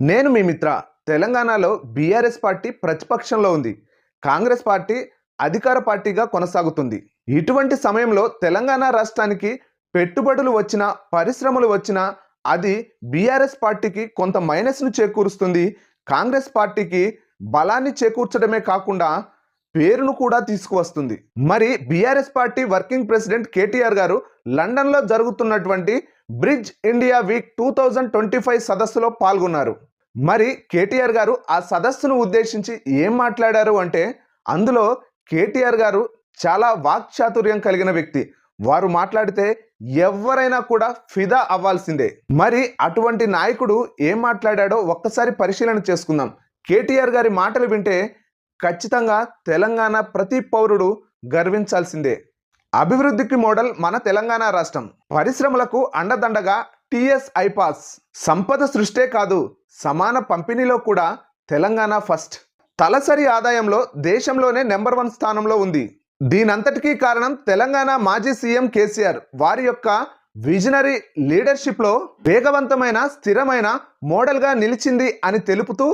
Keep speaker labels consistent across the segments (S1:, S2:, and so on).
S1: నేను మీ మిత్ర. తెలంగాణలో బీఆర్ఎస్ పార్టీ ప్రతిపక్షంలో ఉంది. కాంగ్రెస్ పార్టీ అధికార పార్టీగా కొనసాగుతుంది. ఇటువంటి సమయంలో తెలంగాణ రాష్ట్రానికి పెట్టుబడులు వచ్చిన పరిశ్రమలు వచ్చినా అది బీఆర్ఎస్ పార్టీకి కొంత మైనస్ను చేకూరుస్తుంది. కాంగ్రెస్ పార్టీకి బలాన్ని చేకూర్చడమే కాకుండా పేరును కూడా తీసుకువస్తుంది. మరి BRS party working president KTR గారు లండన్లో జరుగుతున్నటువంటి bridge India week two thousand twenty five సదస్సులో పాల్గొన్నారు. మరి కేటీఆర్ గారు ఆ సదస్సును ఉద్దేశించి ఏం మాట్లాడారు అంటే అందులో కేటీఆర్ గారు చాలా వాక్చాతుర్యం కలిగిన వ్యక్తి. వారు మాట్లాడితే ఎవరైనా కూడా ఫిదా అవ్వాల్సిందే. మరి అటువంటి నాయకుడు ఏం మాట్లాడాడో ఒక్కసారి పరిశీలన చేసుకుందాం. కేటీఆర్ గారి మాటలు వింటే ఖచ్చితంగా తెలంగాణ ప్రతి పౌరుడు గర్వించాల్సిందే. అభివృద్ధికి మోడల్ మన తెలంగాణ రాష్ట్రం. పరిశ్రమలకు అండదండగా టిఎస్ ఐపాస్. సంపద సృష్టే కాదు సమాన పంపిణీలో కూడా తెలంగాణ ఫస్ట్. తలసరి ఆదాయంలో దేశంలోనే నెంబర్ వన్ స్థానంలో ఉంది. దీనంతటికీ కారణం తెలంగాణ మాజీ సీఎం కేసీఆర్. వారి యొక్క విజనరీ లీడర్షిప్లో వేగవంతమైన స్థిరమైన మోడల్గా నిలిచింది అని తెలుపుతూ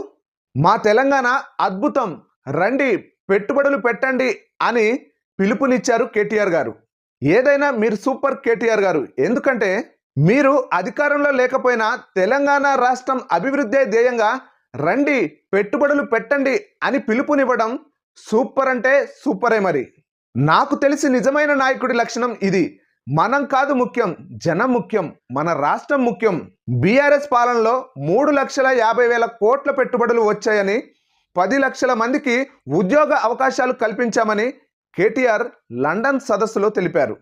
S1: మా తెలంగాణ అద్భుతం. రండి పెట్టుబడులు పెట్టండి అని పిలుపునిచ్చారు కేటీఆర్ గారు. ఏదైనా మీరు సూపర్ కేటీఆర్ గారు. ఎందుకంటే మీరు అధికారంలో లేకపోయినా తెలంగాణ రాష్ట్రం అభివృద్ధి ధ్యేయంగా రండి పెట్టుబడులు పెట్టండి అని పిలుపునివ్వడం సూపర్ అంటే సూపరే మరి. నాకు తెలిసి నిజమైన నాయకుడి లక్షణం ఇది. మనం కాదు ముఖ్యం జనం ముఖ్యం మన రాష్ట్రం ముఖ్యం. బీఆర్ఎస్ పాలనలో మూడు లక్షల యాభై వేల కోట్ల పెట్టుబడులు వచ్చాయని పది లక్షల మందికి ఉద్యోగ అవకాశాలు కల్పించామని కేటీఆర్ లండన్ సదస్సులో తెలిపారు.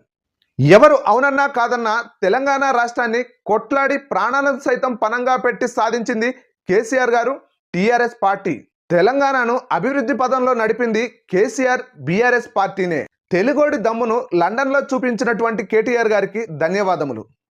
S1: ఎవరు అవునన్నా కాదన్నా తెలంగాణ రాష్ట్రాన్ని కొట్లాడి ప్రాణాలను సైతం పనంగా పెట్టి సాధించింది కేసీఆర్ గారు. టీఆర్ఎస్ పార్టీ తెలంగాణను అభివృద్ధి పదంలో నడిపింది కేసీఆర్ బీఆర్ఎస్ పార్టీనే. తెలుగోడి దమ్మును లండన్లో చూపించినటువంటి కేటీఆర్ గారికి ధన్యవాదములు.